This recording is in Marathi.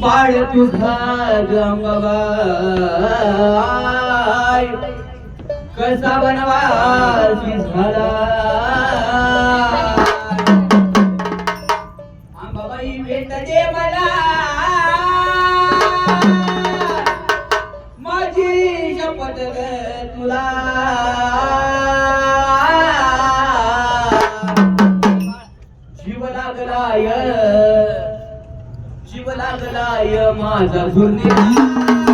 बाळ तुझा गंगाबाई कसा बनवासी झाला भेट दे मला. माझी शपथ तुला. जीव लागलाय जीव लागलाय माझा झुरली